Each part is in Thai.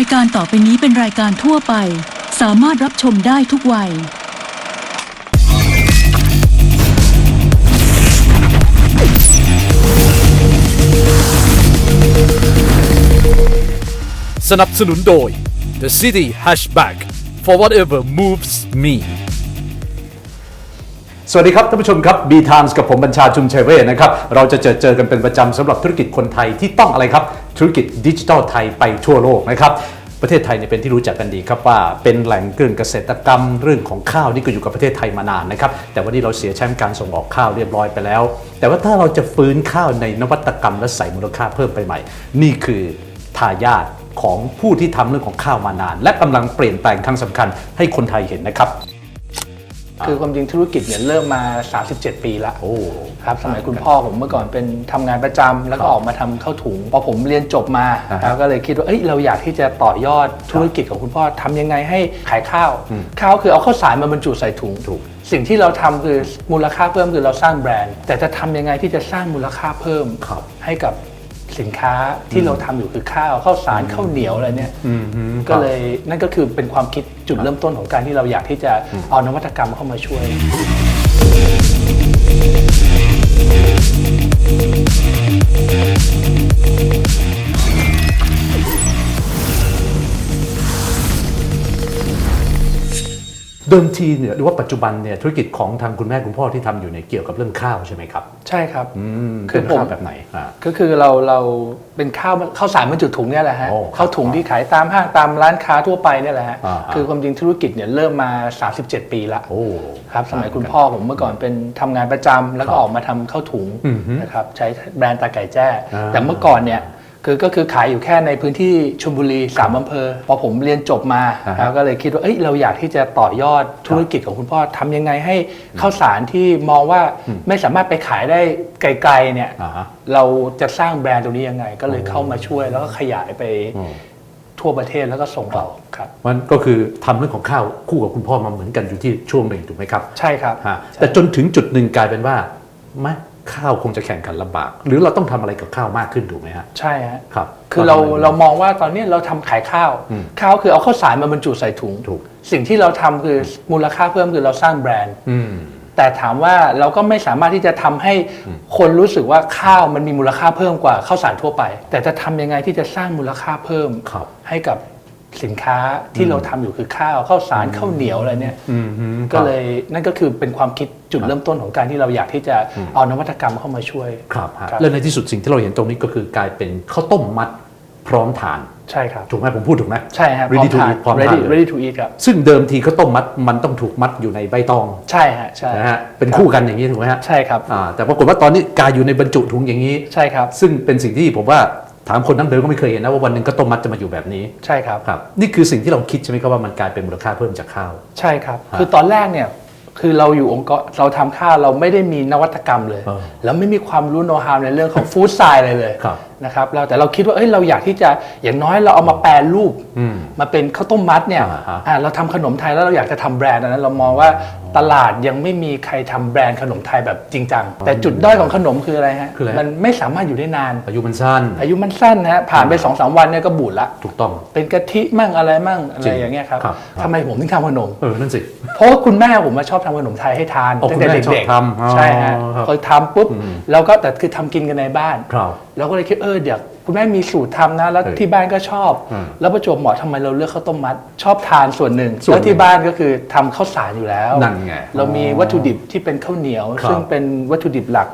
ายการต่อไปนี้เป็นรายการทั่วไป สามารถรับชมได้ทุกวัย สนับสนุนโดย The City Hatchback for whatever moves me สวัสดีครับท่านผู้ชมครับ B Times กับผมบัญชาจุมเชเวศนะครับ เราจะเจอเจอกันเป็นประจำสำหรับธุรกิจคนไทยที่ต้องอะไรครับ ธุรกิจดิจิทัลไทยไปทั่วโลกนะครับ ประเทศไทยเนี่ยเป็นที่รู้จักกันดีครับว่าเป็นแหล่งเรื่องเกษตรกรรมเรื่องของข้าวนี่ก็อยู่กับประเทศไทยมานานนะครับแต่วันนี้เราเสียแชมป์การส่งออกข้าวเรียบร้อยไปแล้ว แต่ว่าถ้าเราจะฟื้นข้าวในนวัตกรรมและใส่มูลค่าเพิ่มไปใหม่ นี่คือทายาทของผู้ที่ทำเรื่องของข้าวมานาน และกำลังเปลี่ยนแปลงครั้งสำคัญให้คนไทยเห็นนะครับ คือความจริงธุรกิจเนี่ยเริ่มมา 37 ปีละโอ้ครับสมัยคุณพ่อผมเมื่อก่อนเป็นทำงานประจำแล้วก็ออกมาทำข้าวถุงพอผมเรียนจบมาอ่าฮะแล้วก็เลยคิดว่าเอ้ยเราอยากที่จะต่อยอดธุรกิจของคุณพ่อทำยังไงให้ขายข้าว ข้าวคือเอาข้าวสารมาบรรจุใส่ถุงถูกสิ่งที่เราทำคือมูลค่าเพิ่มคือเราสร้างแบรนด์ แต่จะทำยังไงที่จะสร้างมูลค่าเพิ่มครับให้กับ สินค้าที่เราทำอยู่คือข้าวข้าวสารข้าวเหนียวอะไรเนี่ยก็เลยนั่นก็คือเป็นความคิดจุดเริ่มต้นของการที่เราอยากที่จะเอานวัตกรรมเข้ามาช่วย เดิมทีเนี่ยหรือว่าปัจจุบันเนี่ยธุรกิจของทางคุณแม่คุณพ่อที่ทำอยู่เนี่ยเกี่ยวกับเรื่องข้าวใช่ไหมครับ ใช่ครับอืมคือเป็นผมข้าวแบบไหนอ่าก็คือเราเราเป็นข้าวข้าวสารบรรจุถุงเนี่ยแหละฮะโอ้ครับข้าวถุงที่ขายตามห้างตามร้านค้าทั่วไปเนี่ยแหละฮะอ่าฮะคือความจริงธุรกิจเนี่ยเริ่มมา 37 ปีละโอ้ครับสมัยคุณพ่อผมเมื่อก่อนเป็นทำงานประจำแล้วก็ออกมาทำข้าวถุงอือฮึนะครับใช้แบรนด์ตาไก่แจ้อ่าแต่เมื่อก่อนเนี่ย คือก็คือขายอยู่แค่ในพื้นที่ชลบุรีสามอำเภอ พอผมเรียนจบมาอ่าฮะ แล้วก็เลยคิดว่าเอ้ยเราอยากที่จะต่อยอดธุรกิจของคุณพ่อทำยังไงให้ข้าวสารที่มองว่าไม่สามารถไปขายได้ไกลๆเนี่ย อ่าฮะ เราจะสร้างแบรนด์ตรงนี้ยังไง ก็เลยเข้ามาช่วยแล้วก็ขยายไปอืม ทั่วประเทศแล้วก็ส่งออกครับ มันก็คือทำเรื่องของข้าวคู่กับคุณพ่อมาเหมือนกันอยู่ที่ช่วงหนึ่งถูกไหมครับใช่ครับ ฮะแต่จนถึงจุดหนึ่งกลายเป็นว่าไม่ ข้าวคงจะแข่งขันลำบาก หรือเราต้องทำอะไรกับข้าวมากขึ้นถูกไหมฮะใช่ฮะครับ คือเราทำะไเรามองว่าตอนนี้เราทำขายข้าวอืมข้าวคือเอาข้าวสารมาบรรจุใส่ถุงถูกสิ่งที่เราทำคือมูลค่าเพิ่มคือเราสร้างแบรนด์อืมแต่ถามว่าเราก็ไม่สามารถที่จะทำให้คนรู้สึกว่าข้าวมันมีมูลค่าเพิ่มกว่าข้าวสารทั่วไป แต่จะทำยังไงที่จะสร้างมูลค่าเพิ่มครับให้กับ สินค้าที่เราทำอยู่คือข้าวข้าวสารข้าวเหนียวอะไรเนี่ยอืมฮึก็เลยนั่นก็คือเป็นความคิดจุดเริ่มต้นของการที่เราอยากที่จะเอานวัตกรรมเข้ามาช่วยครับฮะครับและในที่สุดสิ่งที่เราเห็นตรงนี้ก็คือกลายเป็นข้าวต้มมัดพร้อมทานใช่ครับถูกไหมผมพูดถูกไหมใช่ครับ ready to พร้อม eat พร้อมทานทาน ready เลย ready to eat ครับซึ่งเดิมทีข้าวต้มมัดมันต้องถูกมัดอยู่ในใบตอง ใช่ฮะใช่นะฮะเป็นคู่กันอย่างนี้ถูกไหมฮะใช่ครับอ่าแต่ปรากฏว่าตอนนี้กลายอยู่ในบรรจุถุงอย่างนี้ใช่ครับซึ่งเป็นสิ่งที่ผมว่า ถามคนทั้งเดิมก็ไม่เคยเห็นนะว่าวันหนึ่งข้าวต้มมัดจะมาอยู่แบบนี้ใช่ครับ ครับนี่คือสิ่งที่เราคิดใช่ไหมครับว่ามันกลายเป็นมูลค่าเพิ่มจากข้าว ใช่ครับ คือตอนแรกเนี่ยคือเราอยู่องค์กรเราทำข้าวเราไม่ได้มีนวัตกรรมเลยเออแล้วไม่มีความรู้โน้ตฮาวในเรื่องของฟู้ดไซน์เลยเลยครับ นะครับเราแต่เราคิดว่าเอ้ยเราอยากที่จะอย่างน้อยเราเอามาแปรรูปอืมมาเป็นข้าวต้มมัดเนี่ยอ่าฮะอ่าเราทำขนมไทยแล้วเราอยากจะทำแบรนด์อันนั้นเรามองว่าตลาดยังไม่มีใครทำแบรนด์ขนมไทยแบบจริงจังแต่จุดด้อยของขนมคืออะไรฮะคืออะไรมันไม่สามารถอยู่ได้นานอายุมันสั้น อายุมันสั้นนะฮะผ่านไปสองสามวันเนี่ยก็บูดละถูกต้องเป็นกะทิมั่งอะไรมั่งอะไรจริงอย่างเงี้ยครับครับทำไมผมถึงทำขนมเออนั่นสิเพราะว่าคุณแม่ผมมาชอบทำขนมไทยให้ทานอ๋อตั้งแต่คุณแม่ชอบเด็กทำอ๋อๆใช่ฮะครับพอทำปุ๊บเราก็แต่คือทำกินกันในบ้านครับเราก็เลยคิดเออเดี๋ยวคุณแม่มีสูตรทำนะ แล้วเออที่บ้านก็ชอบอืมแล้วประจวบเหมาะทำไมเราเลือกข้าวต้มมัด ชอบทานส่วนหนึ่งส่วนหนึ่งแล้วที่บ้านก็คือทำข้าวสารอยู่แล้วนั่นไงเรามีวัตถุดิบที่เป็นข้าวเหนียวครับซึ่งเป็นวัตถุดิบหลัก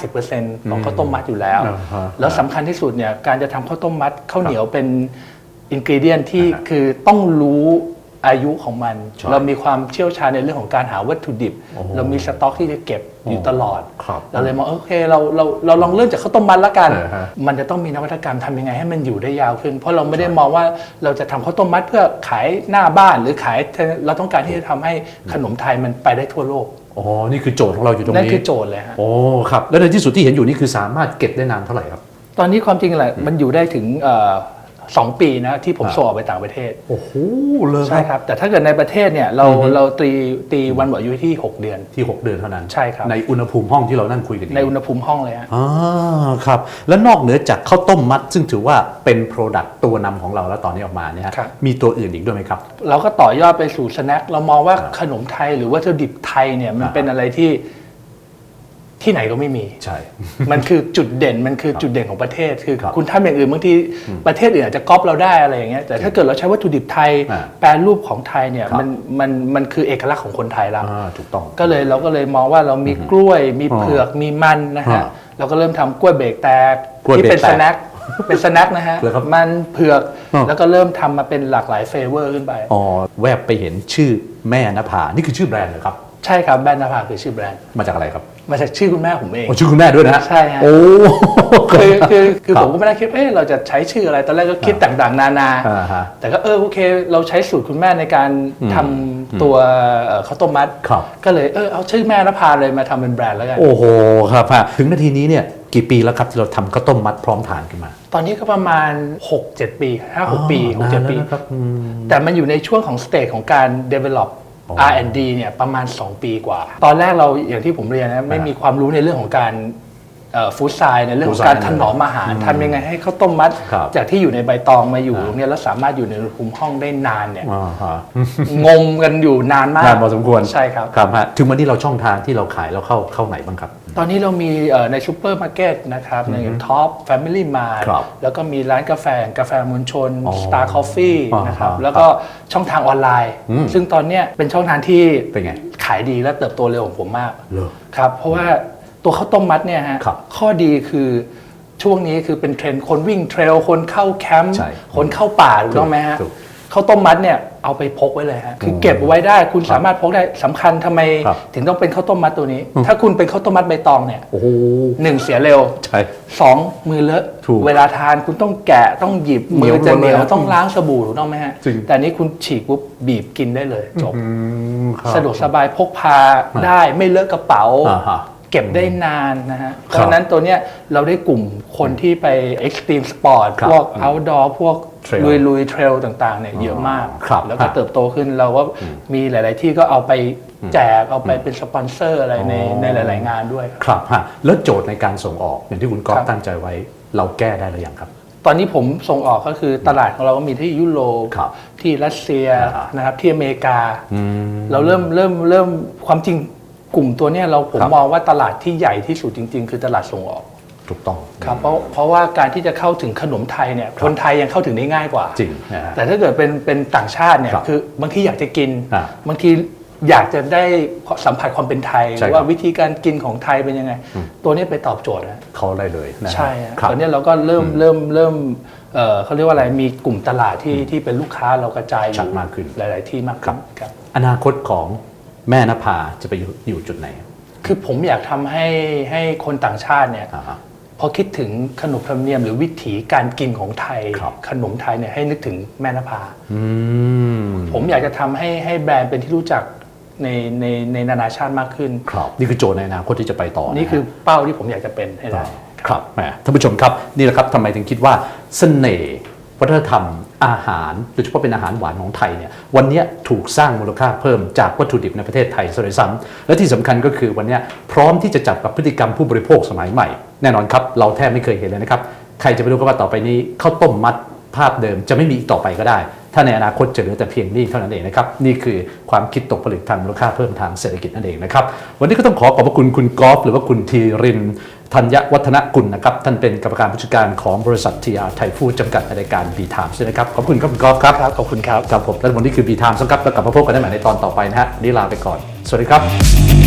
50%ของข้าวต้มมัดอยู่แล้วอ่าฮะแล้วสำคัญที่สุดเนี่ยการจะทำข้าวต้มมัดข้าวเหนียวเป็นอินก e เดียนที่อ่าฮะคือต้องรู้ อายุของมันใช่เรามีความเชี่ยวชาญในเรื่องของการหาวัตถุดิบโอ้โหเรามีสต็อกที่จะเก็บอยู่ตลอดครับเราเลยมองโอเคเราเราเราลองเริ่มจากข้าวต้มมัดละกันเออฮะมันจะต้องมีนวัตกรรมทำยังไงให้มันอยู่ได้ยาวขึ้น เพราะเราไม่ได้มองว่าเราจะทำข้าวต้มมัดเพื่อขายหน้าบ้านหรือขายเราต้องการที่จะทำให้ขนมไทยมันไปได้ทั่วโลกอ๋อ นี่คือโจทย์ของเราอยู่ตรงนั่นนี้คือโจทย์เลยฮะ โอ้ ครับ แล้วในที่สุดที่เห็นอยู่นี่คือสามารถเก็บได้นานเท่าไหร่ครับ ตอนนี้ความจริงแหละ มันอยู่ได้ถึงเอ่อ 2 ปีนะที่ผมส่งออกไปต่างประเทศโอ้โหเลยใช่ครับ แต่ถ้าเกิดในประเทศเนี่ยเราเราตีตีวันหมดอายุที่ 6 เดือนที่ 6 เดือนเท่านั้นใช่ครับในอุณหภูมิห้องที่เรานั่งคุยกันในอุณหภูมิห้องเลยฮะอ่าครับ แล้วนอกเหนือจากข้าวต้มมัด ซึ่งถือว่าเป็นโปรดักต์ตัวนำของเราแล้วตอนนี้ออกมาเนี่ยฮะครับมีตัวอื่นอีกด้วยไหมครับ เราก็ต่อยอดไปสู่สแน็คเรามองว่าขนมไทยหรือวัตถุดิบไทยเนี่ยมันอ่าเป็นอะไรที่ ที่ไหนก็ไม่มีใช่ มันคือจุดเด่นมันคือจุดเด่นของประเทศคือครับคุณทำอย่างอื่นบางทีประเทศอื่นอาจจะก๊อปเราได้อะไรอย่างเงี้ยแต่ถ้าเกิดเราใช้วัตถุดิบไทยอ่าแปรรูปของไทยเนี่ยครับมันมันมันคือเอกลักษณ์ของคนไทยแล้วอ่าถูกต้องก็เลยเราก็เลยมองว่าเรามีกล้วยมีเผือกมีมันนะฮะอ่าเราก็เริ่มทำกล้วยเบรกแตกกล้วยที่เป็นเบรกแตสกแน็คเป็นสแน็คนะฮะเหรอครับมันเผือกอ่าแล้วก็เริ่มทำมาเป็นหลากหลายเฟเวอร์ขึ้นไปอ๋อแวบไปเห็นชื่อแม่นภานี่คือชื่อแบรนด์เหรอครับ ใช่ครับแบรนด์นภาคือชื่อแบรนด์มาจากอะไรครับมาจากชื่อคุณแม่ผมเอง โอ้ชื่อคุณแม่ด้วยนะฮะใช่ฮะ โอ้ คือคือคือรับผมก็ไม่ได้คิด เอ๊ะเราจะใช้ชื่ออะไร ตอนแรกก็คิดต่างๆ นานา อ่าฮะแต่ก็เออโอเค เราใช้สูตรคุณแม่ในการทำตัวเอ่อข้าวต้มมัด ครับ ก็เลยเออเอาชื่อแม่นภาเลยมาทำเป็นแบรนด์แล้วกัน โอ้โหครับฮะถึงนาทีนี้เนี่ยกี่ปีแล้วครับที่เราทำข้าวต้มมัดพร้อมทานขึ้นมาตอนนี้ก็ประมาณ 6-7 ปี5-6 ปี อ๋อนานแล้ว6-7ปีนะครับอืม แต่มันอยู่ในช่วงของสเตจของการ develop อ๋อ R&D เนี่ยประมาณ 2 ปีกว่า ตอนแรกเราอย่างที่ผมเรียนนะไม่มีความรู้ในเรื่องของการ ฟู้ดไซน์ในเรื่องของการ food ถ science นอมอาหารทำยังไงให้ข้าวต้มมัด ครับจากที่อยู่ในใบตองมาอยู่ตรงเนี้ยแล้วสามารถอยู่ในอุณหภูมิห้องได้นานเนี่ยอ่าฮะ งมกันอยู่นานมากนานพอสมควร ใช่ครับ ครับฮะถึงวันนี้เราช่องทางที่เราขายเราเข้าเข้าไหนบ้างครับ ตอนนี้เรามีเอ่อในซูเปอร์มาร์เก็ตนะครับในท็อปแฟมิลี่มาร์ครับแล้วก็มีร้านกาแฟกาแฟมวลชนอ๋อ Star Coffee อ่านะครับครับแล้วก็ช่องทางออนไลน์ อืมซึ่งตอนเนี้ยเป็นช่องทางที่เป็นไงขายดีและเติบโตเร็วของผมมากเหรอครับเพราะว่า ตัวข้าวต้มมัดเนี่ยฮะครับข้อดีคือช่วงนี้คือเป็นเทรนด์คนวิ่งเทรลคนเข้าแคมป์ใช่คนเข้าป่าถูกต้องไหมฮะถูกข้าวต้มมัดเนี่ยเอาไปพกไว้เลยฮะคือเก็บไว้ได้คุณสามารถพกได้สำคัญทำไม ครับถึงต้องเป็นข้าวต้มมัดตัวนี้ ถ้าคุณเป็นข้าวต้มมัดใบตองเนี่ยโอ้โห หนึ่งเสียเร็ว ใช่ สองมือเลอะถูกเวลาทานคุณต้องแกะต้องหยิบเหนีมืยวอจะเหนียวหมดเลยต้องล้างสบู่ถูกต้องไหมฮะจริง แต่อันนี้คุณฉีกปุ๊บบีบกินได้เลยจบ อืมครับ สะดวกสบายพกพาได้ไม่เลอะกระเป๋า อ่าฮะ เก็บได้นานนะฮะครับเพราะฉะนั้นตัวเนี้ยเราได้กลุ่มคนที่ไป extreme sport ครับพวก outdoor พวก Trail ลุยลุยเทรลต่างๆเนี่ยเยอะมากครับแล้วก็ฮะเติบโตขึ้นเราก็มีหลาย ๆ ที่ก็เอาไปแจกเอาไปเป็นสปอนเซอร์อะไรในอ๋อในหลาย ๆ งานด้วยครับฮะแล้วโจทย์ในการส่งออกอย่างที่คุณก๊อฟครับตั้งใจไว้เราแก้ได้หรือยังครับตอนนี้ผมส่งออกก็คือตลาดของเราก็มีที่ยุโรปครับที่รัสเซียอ่านนะครับที่อเมริกาอืมเราเริ่มเริ่มเริ่มความจริง กลุ่มตัวเนี้ยเราผมครับ มองว่าตลาดที่ใหญ่ที่สุดจริง ๆ คือตลาดส่งออกถูกต้อง ครับเพราะเพราะว่าการที่จะเข้าถึงขนมไทยเนี่ยคนไทยยังเข้าถึงได้ง่ายกว่า จริงนะฮะ แต่ถ้าเกิดเป็นเป็นต่างชาติเนี่ยครับคือบางทีอยากจะกิน อ่าบางทีอยากจะได้สัมผัสความเป็นไทย ใช่ครับ ว่าวิธีการกินของไทยเป็นยังไง ตัวนี้ไปตอบโจทย์นะ เขาได้เลยนะฮะใช่ฮะครับ ตอนนี้เราก็เริ่มเริ่มเริ่มเอ่อเขาเรียกว่าอะไร มีกลุ่มตลาดที่ที่เป็นลูกค้าเรากระจายอชัดยู่มากขึ้น หลาย ๆ ที่มากขึ้นครับ อนาคตของ แม่นภาจะไปอยู่อยู่จุดไหน คือผมอยากทำให้ให้คนต่างชาติเนี่ย อ่าฮะ พอคิดถึงขนบธรรมเนียมหรือวิถีการกินของไทย ครับ ขนมไทยเนี่ยให้นึกถึงแม่นภา อืมผมอยากจะทำให้ให้แบรนด์เป็นที่รู้จักในในในนานาชาติมากขึ้น ครับนี่คือโจทย์ในอนาคตที่จะไปต่อนี่ะฮะคือเป้าที่ผมอยากจะเป็นให้ได้ครับแหมท่านผู้ชมครับนี่แหละครับทำไมถึงคิดว่าเสน่ห์วัฒนธรรม อาหารโดยเฉพาะเป็นอาหารหวานของไทยเนี่ยวันนี้ถูกสร้างมูลค่าเพิ่มจากวัตถุดิบในประเทศไทยซะด้วยซ้ำและที่สำคัญก็คือวันนี้พร้อมที่จะจับกับพฤติกรรมผู้บริโภคสมัยใหม่ แน่นอนครับ เราแทบไม่เคยเห็นเลยนะครับ ใครจะไปรู้ก็ว่าต่อไปนี้ข้าวต้มมัดภาพเดิมจะไม่มีอีกต่อไปก็ได้ ถ้าในอนาคตจะเหลือแต่เพียงนี้เท่านั้นเองนะครับ นี่คือความคิดตกผลึกทางมูลค่าเพิ่มทางเศรษฐกิจนั่นเองนะครับ วันนี้ก็ต้องขอขอบพระคุณคุณกอล์ฟหรือว่าคุณธีริน ธัญวัฒนกุลนะครับ ท่านเป็นกรรมการผู้จัดการของบริษัททีอาร์ไทยฟู้ดจำกัดในรายการบีไทม์ด้วยนะครับ ขอบคุณครับคุณกอล์ฟครับครับขอบคุณครับครับผมและวันนี้คือบีไทม์ครับแล้วกลับมาพบกันได้ใหม่ในตอนต่อไปนะฮะวันนี้ลาไปก่อน สวัสดีครับ